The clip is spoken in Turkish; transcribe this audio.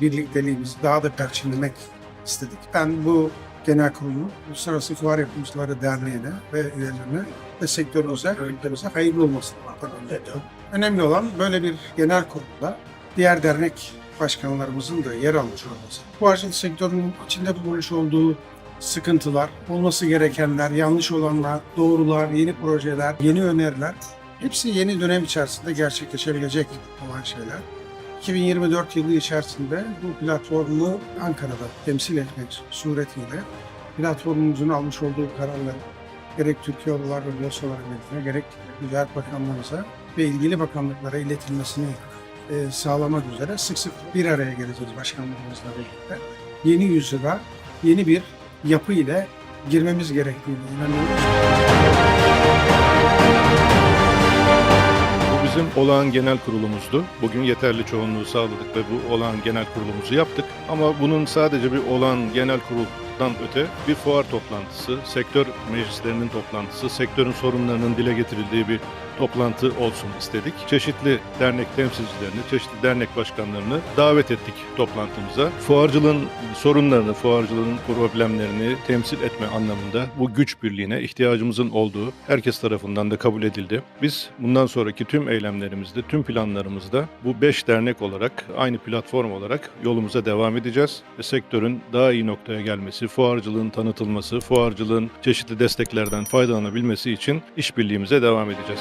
birlikteliğimizi daha da perçinlemek istedik. Ben bu genel kurulu Uluslararası Fuar Yapımcıları Derneği'ne ve üyelerine ve sektörümüze, ülkemize hayırlı olmasını tabii ediyorum. Önemli olan böyle bir genel kurulda diğer dernek başkanlarımızın da yer almış olması. Fuarcılık sektörünün içinde bulmuş olduğu sıkıntılar, olması gerekenler, yanlış olanlar, doğrular, yeni projeler, yeni öneriler hepsi yeni dönem içerisinde gerçekleşebilecek olan şeyler. 2024 yılı içerisinde bu platformu Ankara'da temsil etmek suretiyle platformumuzun almış olduğu kararları gerek Türkiye Odalar ve Borsalar Hükümeti'ne gerek Ticaret Bakanlığımıza ve ilgili bakanlıklara iletilmesini e, sağlamak üzere sık sık bir araya geleceğiz başkanlarımızla birlikte. Yeni yüzyıla yeni bir yapı ile girmemiz gerektiğini inanıyoruz. Olağan genel kurulumuzdu. Bugün yeterli çoğunluğu sağladık ve bu olağan genel kurulumuzu yaptık. Ama bunun sadece bir olağan genel kuruldan öte bir fuar toplantısı, sektör meclislerinin toplantısı, sektörün sorunlarının dile getirildiği bir toplantı olsun istedik. Çeşitli dernek temsilcilerini, çeşitli dernek başkanlarını davet ettik toplantımıza. Fuarcılığın sorunlarını, fuarcılığın problemlerini temsil etme anlamında bu güç birliğine ihtiyacımızın olduğu herkes tarafından da kabul edildi. Biz bundan sonraki tüm eylemlerimizde, tüm planlarımızda bu beş dernek olarak, aynı platform olarak yolumuza devam edeceğiz. Ve sektörün daha iyi noktaya gelmesi, fuarcılığın tanıtılması, fuarcılığın çeşitli desteklerden faydalanabilmesi için işbirliğimize devam edeceğiz.